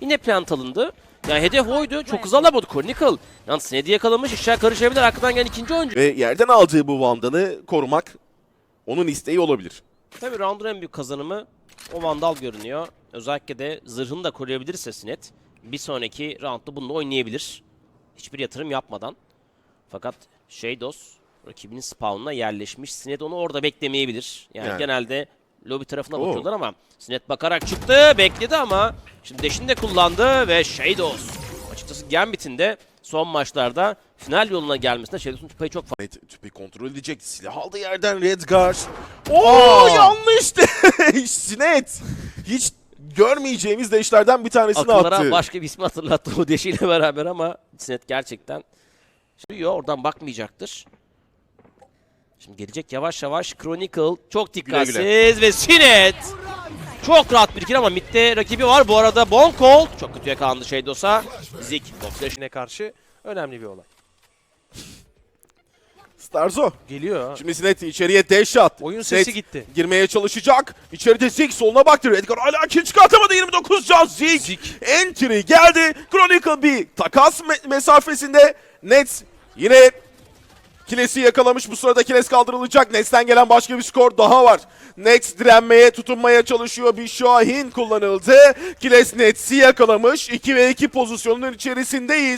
Yine plant alındı. Yani hedef oydu. Çok hızlı alamadı Chronicle. Yalnız Sned'i yakalamış. işler karışabilir. Arkadan gelen ikinci oyuncu. Ve yerden aldığı bu Vandal'ı korumak onun isteği olabilir. Tabii round'un en büyük kazanımı o Vandal görünüyor. Özellikle de zırhını da koruyabilirse Sned bir sonraki roundda bununla oynayabilir. Hiçbir yatırım yapmadan. Fakat Shadows rakibinin spawn'una yerleşmiş. Sned onu orada beklemeyebilir. Yani, Yani. genelde lobi tarafına Oo. bakıyorlar ama Sned bakarak çıktı, bekledi ama şimdi deşini de kullandı ve Shadows açıkçası Gambit'in de son maçlarda final yoluna gelmesine Shadows'un payı çok fazla. Tüpü kontrol edecek. Silah aldı yerden Redgar. Oo yanlış deş. Sinet. Hiç görmeyeceğimiz deşlerden bir tanesini Akıllara attı. başka bir ismi hatırlattı o deşiyle beraber ama Sinet gerçekten Şimdi oradan bakmayacaktır. Şimdi gelecek yavaş yavaş Chronicle çok dikkatsiz Güle ve Sinet çok rahat bir kill ama midde rakibi var. Bu arada Bonkol çok kötü yakalandı Shadows'a. Zik Boxlash Yine karşı önemli bir olay. Starzo. Geliyor. Şimdi Sinet içeriye dash at. Oyun Sinet sesi gitti. Girmeye çalışacak. İçeride Zik soluna baktı. Redgar hala kill çıkartamadı. 29 can Zik. Zik. Entry geldi. Chronicle bir takas me- mesafesinde. Nets yine Kiles'i yakalamış. Bu sırada Kiles kaldırılacak. Nets'ten gelen başka bir skor daha var. Nets direnmeye, tutunmaya çalışıyor. Bir Şahin kullanıldı. Kiles Nets'i yakalamış. 2 ve 2 pozisyonunun içerisindeyiz.